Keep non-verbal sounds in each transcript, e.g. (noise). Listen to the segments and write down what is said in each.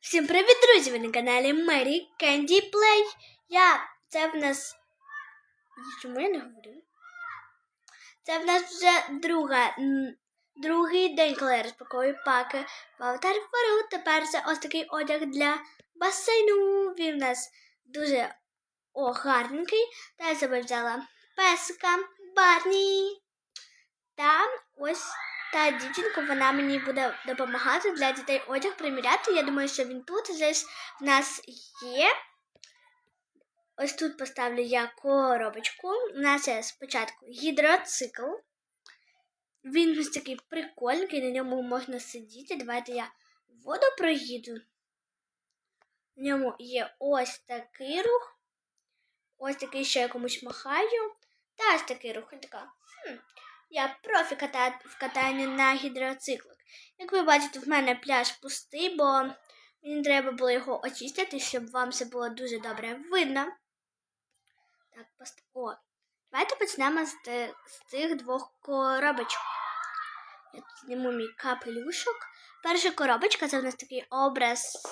Всім привіт, друзі! Ви на каналі Мері Кенді Плей. Я це в нас. Чому я не говорю? Це в нас вже друга, другий день, коли я розпаковую паки Валтер Фору. Тепер це ось такий одяг для басейну. Він в нас дуже о, гарненький. Та я себе взяла песика Барні. Та ось та дівчинка, вона мені буде допомагати для дітей одяг приміряти. Я думаю, що він тут ж в нас є. Ось тут поставлю я коробочку. У нас є спочатку гідроцикл. Він ось такий прикольний, на ньому можна сидіти. Давайте я воду проїду. На ньому є ось такий рух. Ось такий, що я комусь махаю. Та ось такий рух. Я така. Хм. Я профі ката... в катанні на гідроциклах. Як ви бачите, в мене пляж пустий, бо мені треба було його очистити, щоб вам все було дуже добре видно. Так, пост... О, давайте почнемо з, з цих двох коробочок. Я тут зніму мій капелюшок. Перша коробочка це в нас такий образ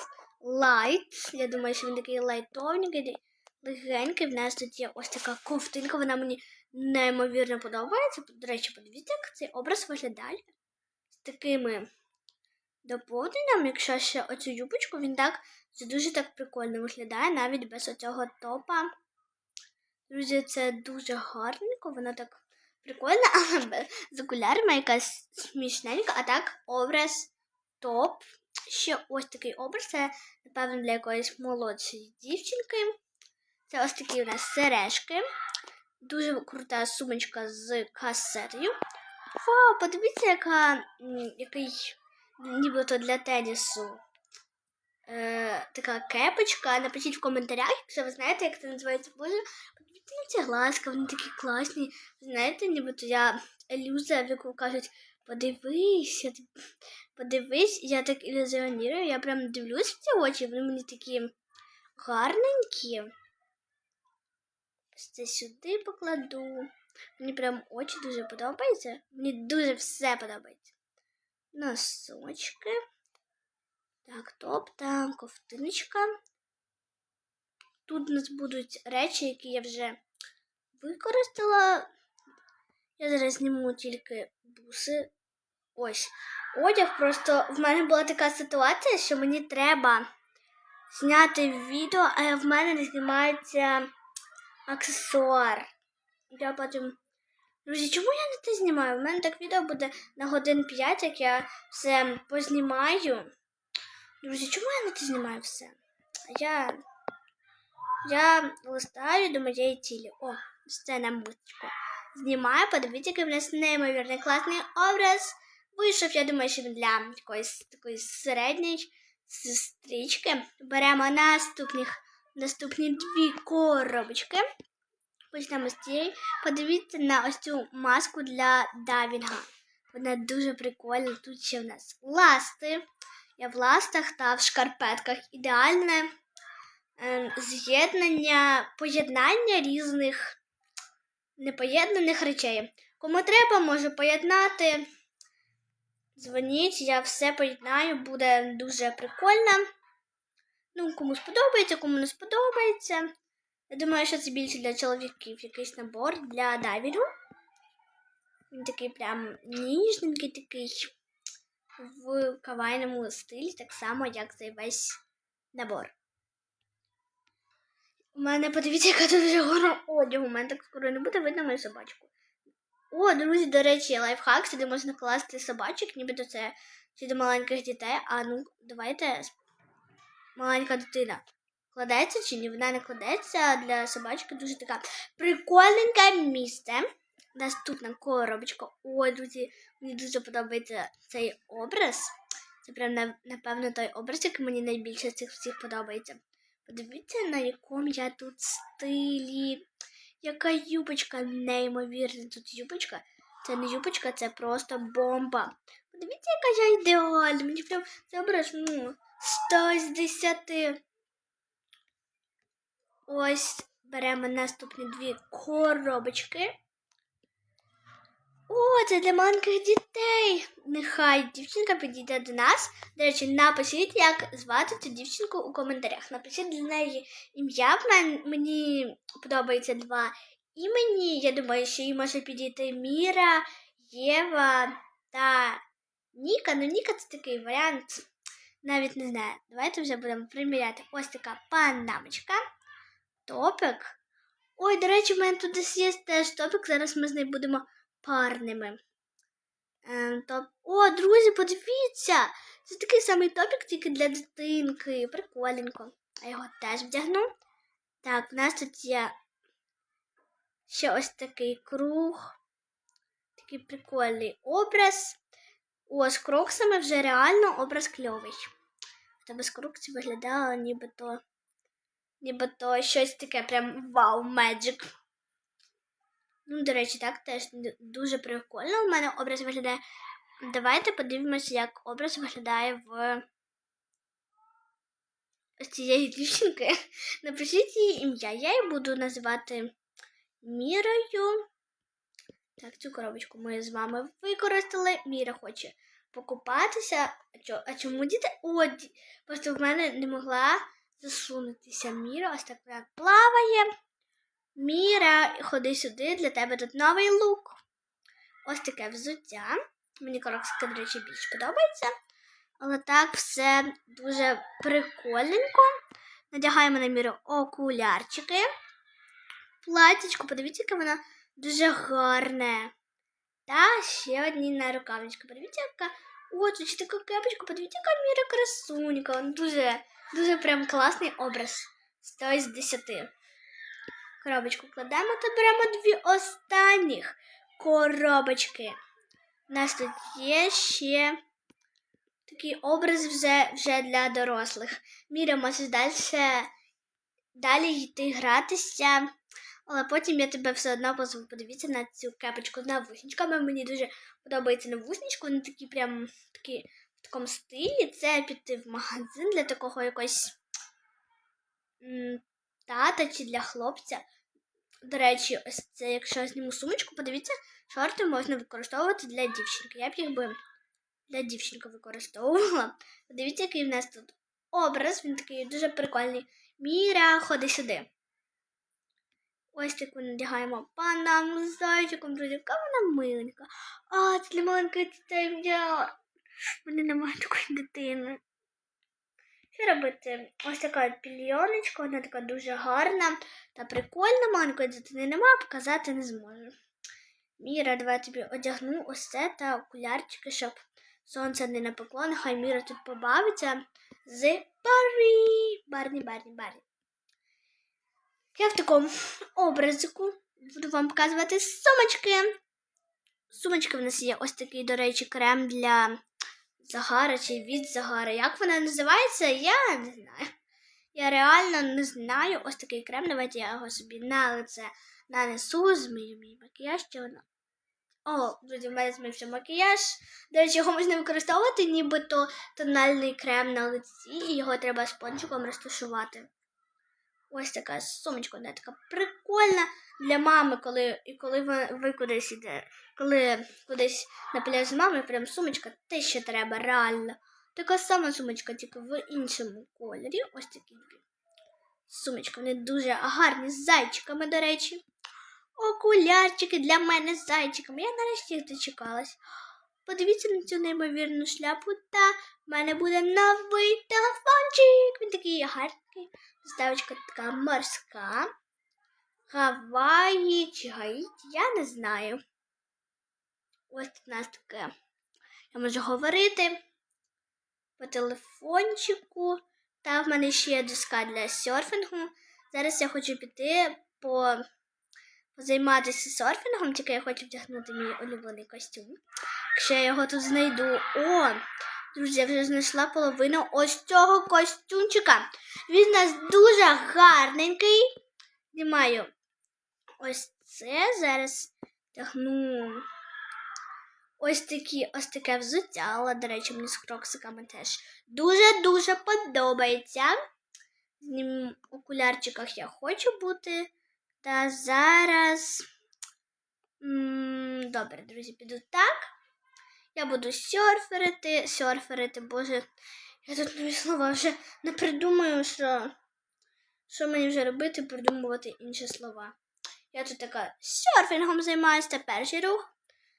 лайт. Я думаю, що він такий лайтовненький, легенький. В нас тут є ось така ковтинка, вона мені неймовірно подобається. До речі, подивіться, як цей образ виглядає з такими доповненнями. Якщо ще оцю юбочку, він так це дуже так прикольно виглядає, навіть без оцього топа. Друзі, це дуже гарненько, воно так прикольно, (laughs) але з окулярами якась смішненька, а так образ топ. Ще ось такий образ, це, напевно, для якоїсь молодшої дівчинки. Це ось такі у нас сережки. Дуже крута сумочка з касетою. Вау, подивіться, яка який нібито для тенісу. Е, така кепочка. Напишіть в коментарях, якщо ви знаєте, як це називається. Боже, подивіться на ці глазки, вони такі класні. Знаєте, нібито я ілюзія, в яку кажуть, подивись, подивись, я так ілюзіонірую, я прям дивлюсь в ці очі, вони мені такі гарненькі. Це сюди покладу. Мені прям очі дуже подобаються. Мені дуже все подобається. Носочки. Так, топ, там ковтиночка. Тут у нас будуть речі, які я вже використала. Я зараз зніму тільки буси. Ось. Одяг. Просто в мене була така ситуація, що мені треба зняти відео, а в мене не знімається аксесуар. Я потім. Друзі, чому я не те знімаю? У мене так відео буде на годин 5, як я все познімаю. Друзі, чому я не те знімаю все? Я. Я листаю до моєї цілі. О, це на музичку. Знімаю, подивіться, який в нас неймовірний класний образ. Вийшов, я думаю, що для якоїсь такої середньої сестрички. Беремо наступних, наступні дві коробочки. Почнемо з цієї. Подивіться на ось цю маску для дайвінга. Вона дуже прикольна. Тут ще в нас ласти. Я в ластах та в шкарпетках. Ідеальне ем, з'єднання, поєднання різних непоєднаних речей. Кому треба, може поєднати. Дзвоніть, я все поєднаю, буде дуже прикольно. Ну, кому сподобається, кому не сподобається. Я думаю, що це більше для чоловіків якийсь набор для дайвінгу. Він такий прям ніжненький, такий в кавайному стилі, так само, як цей весь набор. У мене подивіться, яка тут гора одягу. У мене так скоро не буде видно мою собачку. О, друзі, до речі, лайфхак, сюди можна класти собачок, нібито це чи до маленьких дітей. А ну, давайте маленька дитина. Кладеться чи ні? Вона не кладеться для собачки дуже така прикольненьке місце. Наступна коробочка. Ой, друзі, мені дуже подобається цей образ. Це прям напевно той образ, який мені найбільше з цих всіх подобається. Подивіться, на якому я тут стилі. Яка юбочка неймовірна. Тут юбочка. Це не юбочка, це просто бомба. Подивіться, яка я ідеальна. Мені прям це образ, ну, 100 з 10. Ось беремо наступні дві коробочки. О, це для маленьких дітей. Нехай дівчинка підійде до нас. До речі, напишіть, як звати цю дівчинку у коментарях. Напишіть для неї ім'я. Мені подобається два імені. Я думаю, що їй може підійти Міра, Єва та Ніка. Ну, Ніка це такий варіант. Навіть не знаю. Давайте вже будемо приміряти. Ось така панамочка. Топик. Ой, до речі, в мене тут десь є теж топик. Зараз ми з нею будемо парними. Ем, топ... О, друзі, подивіться! Це такий самий топік, тільки для дитинки. Прикольненько. Я його теж вдягну. Так, в нас тут є ще ось такий круг. Такий прикольний образ. О, з кроксами вже реально образ кльовий. Та без кроксів виглядало нібито. Нібито щось таке прям вау, меджик. Ну, до речі, так теж дуже прикольно. У мене образ виглядає. Давайте подивимося, як образ виглядає в ось цієї дівчинки. (laughs) Напишіть її ім'я. Я її буду називати Мірою. Так, цю коробочку ми з вами використали. Міра хоче покупатися. А, чо, а чому діти? О, ді- просто в мене не могла засунутися Міра. Ось так вона плаває. Міра, ходи сюди, для тебе тут новий лук. Ось таке взуття. Мені короксика, до речі, більш подобається. Але так все дуже прикольненько. Надягаємо на міру окулярчики. Платічко, подивіться, яке воно дуже гарне. Та ще одні на рукавички. Подивіться, яка. О, тут ще подивіться, яка міра красунька. Дуже, дуже прям класний образ. 100 з 10. Коробочку кладемо та беремо дві останніх коробочки. У нас тут є ще такий образ вже, вже для дорослих. Міра може далі, далі йти гратися, але потім я тебе все одно позву подивитися на цю кепочку з навушничками. Мені дуже подобається навушнички, вони такі прям такі в такому стилі. Це піти в магазин для такого якогось тата чи для хлопця. До речі, ось це, якщо я зніму сумочку, подивіться, шорти можна використовувати для дівчинки. Я б їх би для дівчинки використовувала. Подивіться, який в нас тут образ, він такий дуже прикольний. Міра, ходи сюди. Ось таку надягаємо панам з зайчиком, друзі, яка вона миленька. А, це для маленької дітей. Я... Мене немає такої дитини. Що робити? Ось така пільйоночка, вона така дуже гарна та прикольна. Маленької дитини немає, показати не зможу. Міра, давай тобі одягну ось це та окулярчики, щоб сонце не напекло. Нехай Міра тут побавиться з Барні. Барні, Барні, Барні. Я в такому образику буду вам показувати сумочки. Сумочки в нас є ось такий, до речі, крем для загара чи від загара. Як вона називається, я не знаю. Я реально не знаю. Ось такий крем. Давайте я його собі на лице нанесу, змию мій макіяж. Чи воно. О, друзі, в мене змився макіяж. До речі, його можна використовувати, нібито тональний крем на лиці, і його треба спончиком розташувати. Ось така сумочка, вона така прикольна для мами, коли, і коли ви, ви кудись іде, коли кудись на пляж з мамою, прям сумочка, те, що треба, реально. Така сама сумочка, тільки в іншому кольорі. Ось такі дві. Сумочки, вони дуже гарні з зайчиками, до речі. Окулярчики для мене з зайчиками. Я нарешті їх дочекалась. Подивіться на цю неймовірну шляпу, та в мене буде новий телефончик. Він такий гарний. Ставочка така морська. Гаваї чи я не знаю. Ось у нас таке. Я можу говорити по телефончику. Та в мене ще є доска для серфінгу. Зараз я хочу піти по позайматися серфінгом, тільки я хочу вдягнути мій улюблений костюм. Якщо я його тут знайду. О! Друзі, я вже знайшла половину ось цього костюмчика. Він у нас дуже гарненький. Знімаю ось це. Зараз тягну ось такі, ось таке взуття. Але, до речі, мені з кроксиками теж дуже-дуже подобається. З ним в окулярчиках я хочу бути. Та зараз М, Добре, друзі, піду так. Я буду серферити, серферити, боже. Я тут нові слова вже не придумаю, що, що мені вже робити, придумувати інші слова. Я тут така серфінгом займаюся, це перший рух.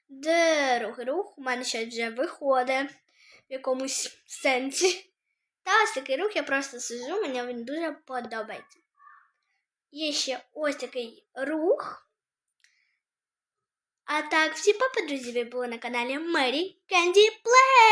Другий рух у мене щось вже виходить в якомусь сенсі. Та ось такий рух я просто сижу, мені він дуже подобається. Є ще ось такий рух. А так, всі папа, друзі, ви були на каналі Мері Кенді Плей.